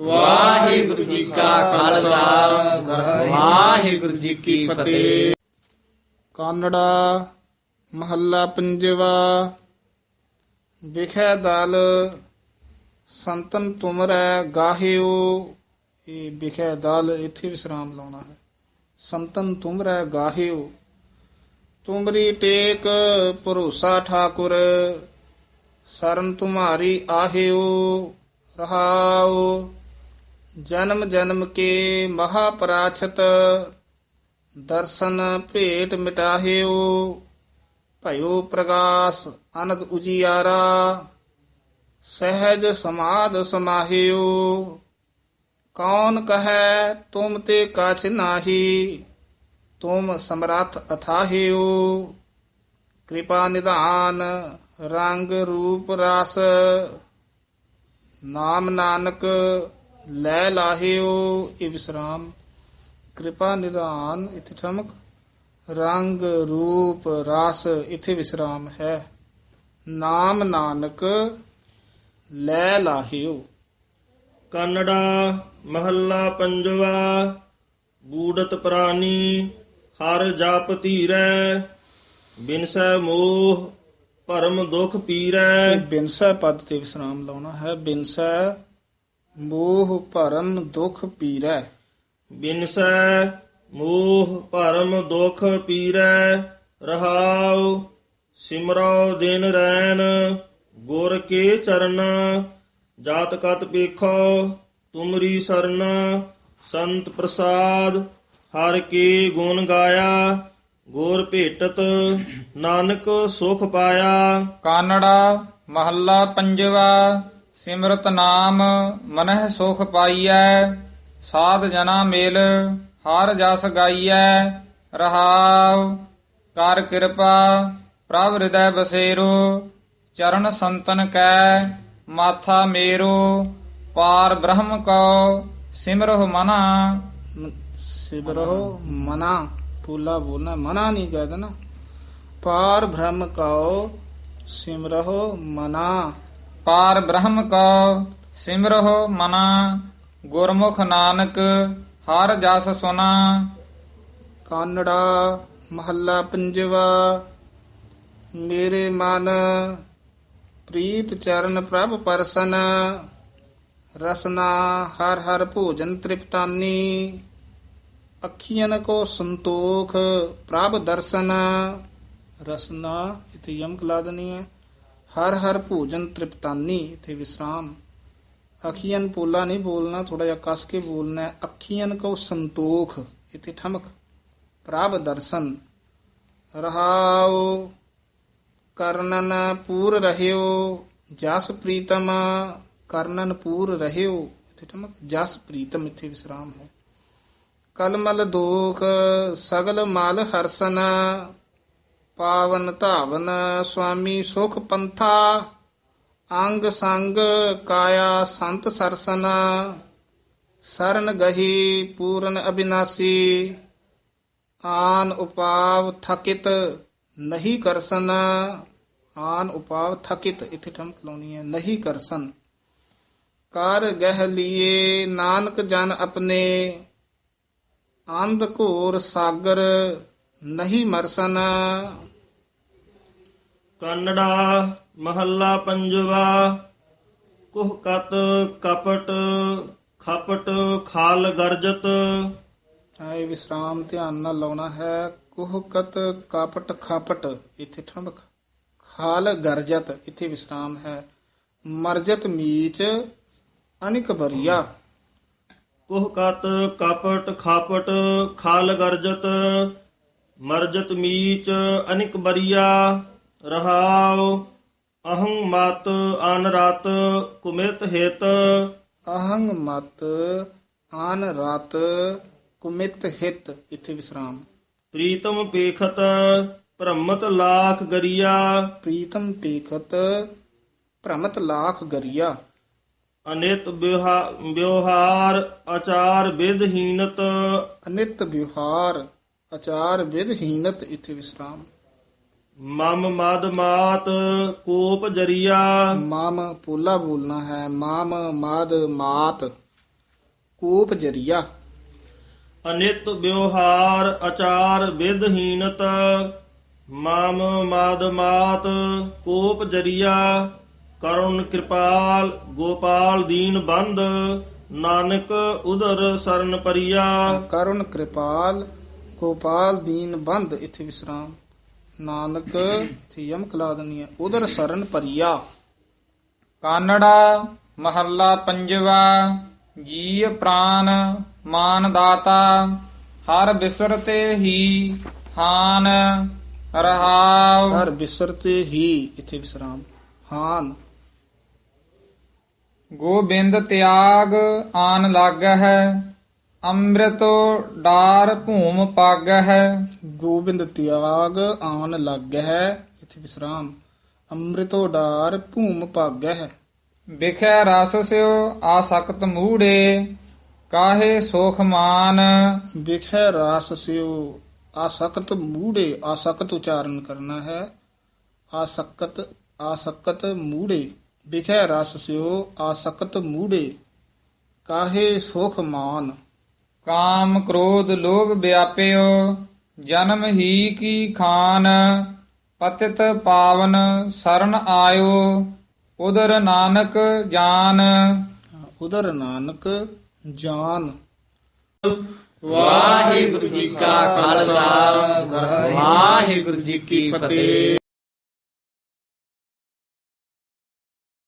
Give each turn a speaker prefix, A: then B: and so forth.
A: ਵਾਹਿਗੁਰੂ ਜੀ ਕਾ ਖਾਲਸਾ। ਵਾਹਿਗੁਰੂ ਜੀ ਕੀ ਫਤਿਹ। ਕਾਨੜਾ ਮਹੱਲਾ ਪੰਜਵਾ। ਵਿਖੇ ਦਲ, ਸੰਤਨ ਤੁਮਰੈ ਗਾਹਿਓ। ਇਹ ਵਿਖੇ ਦਲ, ਇੱਥੇ ਵਿਸਰਾਮ ਲਾਉਣਾ ਹੈ। ਸੰਤਨ ਤੁਮਰੈ ਗਾਹਿਓ। ਤੁਮਰੀ ਟੇਕ ਭਰੋਸਾ ਠਾਕੁਰ, ਸਰਨ ਤੁਮਾਰੀ ਆਹਿਓ, ਰਹਾਓ। ਜਨਮ ਜਨਮ ਕੇ ਮਹਾਪਰਾਛਤ, ਦਰਸ਼ਨ ਭੇਟ ਮਿਟਾਹਿਓ, ਭਇਓ ਪ੍ਰਗਾਸ, ਅਨੰਦ ਉਜੀਆਰਾ, ਸਹਿਜ ਸਮਾਦ ਸਮਾਹਿਓ। ਕੌਣ ਕਹੈ, ਤੁਮ ਤੇ ਕਛ ਨਾਹੀ, ਤੁਮ ਸਮਰੱਥ ਅਥਾਹਿਓ। ਕਿਰਪਾ ਨਿਧਾਨ, ਰੰਗ ਰੂਪ ਰਸ, ਨਾਮ ਨਾਨਕ ਲੈ ਲਾਹਿਓ ਇਹ ਵਿਸਰਾਮ। ਕਿਰਪਾ ਨਿਧਾਨ ਇਥੇ ਠਮਕ। ਰੰਗ ਰੂਪ ਰਸ ਇਥੇ ਵਿਸਰਾਮ ਹੈ। ਨਾਮ ਨਾਨਕ ਲੈ ਲਾਹਿਓ।
B: ਕੰਨੜਾ ਮਹੱਲਾ ਪੰਜਵਾ ਬੂੜਤ ਪ੍ਰਾਨੀ ਹਰ ਜਪ ਧੀਰੈ ਬਿਨਸੈ ਮੋਹ ਭਰਮ ਦੁਖ ਪੀਰੈ।
A: ਬਿਨਸੈ ਪਦ ਤੇ ਵਿਸਰਾਮ ਲਾਉਣਾ ਹੈ। ਬਿਨਸੈ ਮੋਹ ਭਰਮ ਦੁਖ ਪੀਰੈ।
B: ਬਿਨਸੈ ਮੋਹ ਭਰਮ ਦੁਖ ਪੀਰੈ ਰਹਾਉ ਸਿਮਰੋ ਦਿਨ ਰੈਨ ਗੁਰ ਕੇ ਚਰਨ ਜਾਤ ਕਤ ਪੇਖੋ ਤੁਮਰੀ ਸਰਨ ਸੰਤ ਪ੍ਰਸਾਦ ਹਰ ਕੇ ਗੁਣ ਗਾਇਆ ਗੁਰ ਭੇਟਤ ਨਾਨਕ ਸੁਖ ਪਾਇਆ।
C: ਕਾਨੜਾ ਮਹੱਲਾ ਪੰਜਵਾ। ਸਿਮਰਤ ਨਾਮ, ਮਨਹਿ ਸੁਖ ਪਾਈਐ, ਸਾਧ ਜਨਾ ਮੇਲ, ਹਰ ਜਸ ਗਾਈਐ, ਰਹਾਉ। ਕਰ ਕਿਰਪਾ, ਪ੍ਰਭ ਹਿਰਦੈ ਬਸੇਰੋ, ਚਰਨ ਸੰਤਨ ਕੈ, ਮਾਥਾ ਮੇਰੋ। ਪਾਰ ਬ੍ਰਹਮ ਕਉ, ਸਿਮਰਹੁ ਮਨਾ।
A: ਸਿਬਰੋ ਮਨਾ ਪੂਲਾ ਬੋਲਣਾ, ਮਨਾ ਨਹੀਂ ਕਹਿ ਦੇਣਾ। ਪਾਰ ਬ੍ਰਹਮ ਕਉ, ਸਿਮਰਹੁ ਮਨਾ।
C: ਪਾਰ ਬ੍ਰਹਮ ਕਉ, ਸਿਮਰਹੁ ਮਨਾ, ਗੁਰਮੁਖ ਨਾਨਕ, ਹਰ ਜਸ ਸੁਨਾ।
A: ਕਾਨੜਾ ਮਹੱਲਾ ਪੰਜਵਾ ਮੇਰੇ ਮਨ, ਪ੍ਰੀਤ ਚਰਨ ਪ੍ਰਭ ਪਰਸਨ, ਰਸਨਾ ਹਰ ਹਰ ਭੋਜਨ ਤ੍ਰਿਪਤਾਨੀ। ਅੱਖੀਆਂ ਕੋ ਸੰਤੋਖ ਪ੍ਰਭ ਦਰਸ਼ਨ। ਰਸਨਾ ਇਥੇ ਯਮਕ ਲਾ ਦੇਣੀ ਹੈ। ਹਰ ਹਰ ਭੋਜਨ ਤ੍ਰਿਪਤਾਨੀ, ਇਥੇ ਵਿਸਰਾਮ। ਅੱਖੀਆਂ ਪੋਲਾ ਨਹੀਂ ਬੋਲਣਾ ਥੋੜਾ ਜਿਹਾ ਕਸ ਕੇ ਬੋਲਣਾ ਹੈ। ਕੋ ਸੰਤੋਖ, ਇਥੇ ਠਮਕ। ਪ੍ਰਭ ਦਰਸ਼ਨ। ਰਹਾਉ, ਕਰਨਨ ਪੂਰ ਰਹਿਓ। ਜਸ ਪ੍ਰੀਤਮ, ਕਰਨਨ ਪੂਰ ਰਹਿਓ। ਇਥੇ ਠਮਕ। ਜਸ ਪ੍ਰੀਤਮ, ਇਥੇ ਵਿਸਰਾਮ ਹੈ। ਕਲਮਲ ਦੋਖ, ਸਗਲ ਮਲ ਹਰਸਨ ਪਾਵਨ ਧਾਵਨ ਸੁਆਮੀ ਸੁਖ ਪੰਥਾ, ਅੰਗ ਸੰਗ ਕਾਇਆ ਸੰਤ ਸਰਸਨ, ਸਰਨ ਗਹੀ ਪੂਰਨ ਅਬਿਨਾਸੀ, ਆਨ ਉਪਾਵ ਥਕਿਤ ਨਹੀਂ ਕਰਸਨ, ਆਨ ਉਪਾਵ ਥਕਿਤ, ਇਥੇ ਠਮਕ ਲਾਉਣੀ ਹੈ, ਨਹੀਂ ਕਰਸਨ। ਕਰ ਗਹਿ ਲੀਏ ਨਾਨਕ ਜਨ ਆਪਣੇ, ਅੰਧ ਘੋਰ ਸਾਗਰ ਨਹੀਂ ਮਰਸਨ
B: ਕੰਨੜਾ ਮਹੱਲਾ ਪੰਜਵਾ ਕੁਹ ਕਤ ਕਪਟ ਖਪਟ ਖਾਲ ਗਰਜਤ।
A: ਆਏ ਵਿਸਰਾਮ ਧਿਆਨ ਨਾਲ ਲਾਉਣਾ ਹੈ। ਕੁਹਕਤ ਕਾਪਟ ਖਾਪਟ ਇੱਥੇ ਠਮਕ। ਖਾਲ ਗਰਜਤ ਇੱਥੇ ਵਿਸਰਾਮ ਹੈ। ਮਰਜਤ ਮੀਚ ਅਨਿਕ ਬਰੀਆ
B: ਕੁਹ ਕਤ ਕਪਟ ਖਾਪਟ ਖਾਲ ਗਰਜਤ। ਮਰਜਤ ਮੀਚ ਅਨਿਕ ਬਰੀਆ ਰਹਾਉ ਅਹੰ ਮਤ ਅਨ ਰਤ ਕੁਮਿਤ ਹਿਤ।
A: ਅਹੰਗ ਮਤ ਆਨ ਰਾਤ ਕੁਮਿਤ ਹਿਤ ਇੱਥੇ ਵਿਸਰਾਮ।
B: ਪ੍ਰੀਤਮ ਪੇਖਤ ਭ੍ਰਮਤ ਲਾਖ ਗਰੀਆ।
A: ਪ੍ਰੀਤਮ ਪੇਖਤ ਭ੍ਰਮਤ ਲਾਖ ਗਰੀਆ।
B: ਅਨਿਤ ਵਿਵਹਾ- ਵਿਵਹਾਰ ਆਚਾਰ ਵਿਧਹੀਨਤ
A: ਅਨਿਤ ਵਿਵਹਾਰ ਆਚਾਰ ਵਿਧਹੀਨਤ ਇੱਥੇ ਵਿਸਰਾਮ।
B: ਮਮ ਮਦ ਮਾਤ ਕੋਪ ਜਰੀਆ।
A: ਮਾਮ ਪੋਲਾ ਬੋਲਣਾ ਹੈ ਮਾਮ ਮਾਦ ਮਾਤ ਕੋਪ ਜਰੀਆ।
B: ਅਨਿਤ ਵਿਵਹਾਰ ਆਚਾਰ ਵਿਧਹੀਨਤ ਮਮ ਮਦ ਮਾਤ ਕੋਪ ਜਰੀਆ। ਕਰੁਣ ਕਿਰਪਾਲ ਗੋਪਾਲ ਦੀਨ ਬੰਦ ਨਾਨਕ ਉਦਰ ਸਰਨ ਪਰਿਆ।
A: ਕਰੁਣ ਕਿਰਪਾਲ ਗੋਪਾਲ ਦੀਨ ਬੰਦ ਇੱਥੇ ਵਿਸਰਾਮ। ਨਾਨਕ ਇੱਥੇ ਯਮਕ ਲਾ ਦੇਣੀ ਹੈ। ਉਦਰ ਸਰਨ ਪਰਿਆ
C: ਕਾਨੜਾ ਮਹੱਲਾ ਪੰਜਵਾ ਜੀ ਪ੍ਰਾਨ ਮਾਨ ਦਾਤਾ ਹਰ ਬਿਸਰਤੇ ਹੀ ਹਾਨ ਰਹਾਉ।
A: ਹਰ ਬਿਸਰਤੇ ਹੀ ਇੱਥੇ ਵਿਸਰਾਮ। ਹਾਨ।
C: ਗੋਬਿੰਦ ਤਿਆਗ ਆਨ ਲਾਗਹਿ ਅੰਮ੍ਰਿਤੋ ਡਾਰ ਭੂਮ ਪਾਗਹਿ।
A: ਗੋਬਿੰਦ ਤਿਆਗ ਆਨ ਲੱਗ ਹੈ ਇੱਥੇ ਵਿਸਰਾਮ। ਅੰਮ੍ਰਿਤੋ ਡਾਰ ਭੂਮ ਭਾਗੈ ਹੈ
C: ਵਿਖੈ ਰਸ ਸਿਓ ਆਸਕਤ ਮੂੜੇ ਕਾਹੇ ਸੁਖ ਮਾਨ।
A: ਵਿਖੈ ਰਾਸ ਸਿਓ ਆਸਕਤ ਮੂੜੇ ਆਸਕਤ ਉਚਾਰਨ ਕਰਨਾ ਹੈ। ਆਸਕਤ ਆਸਕਤ ਮੂੜੇ ਵਿਖੈ ਰਸ ਸਿਓ ਆਸਕਤ ਮੂੜੇ ਕਾਹੇ ਸੁਖ ਮਾਨ।
C: ਕਾਮ ਕ੍ਰੋਧ ਲੋਭ ਵਿਆਪਿਓ ਜਨਮ ਹੀ ਕੀ ਖਾਨ ਪਤਿਤ ਪਾਵਨ ਸਰਨ ਆਇਓ ਉਦਰ ਨਾਨਕ ਜਾਨ।
A: ਉਦਰ ਨਾਨਕ ਜਾਨ।
D: ਵਾਹਿਗੁਰੂ ਜੀ ਕਾ ਖਾਲਸਾ ਵਾਹਿਗੁਰੂ ਜੀ ਕੀ ਫਤਿਹ।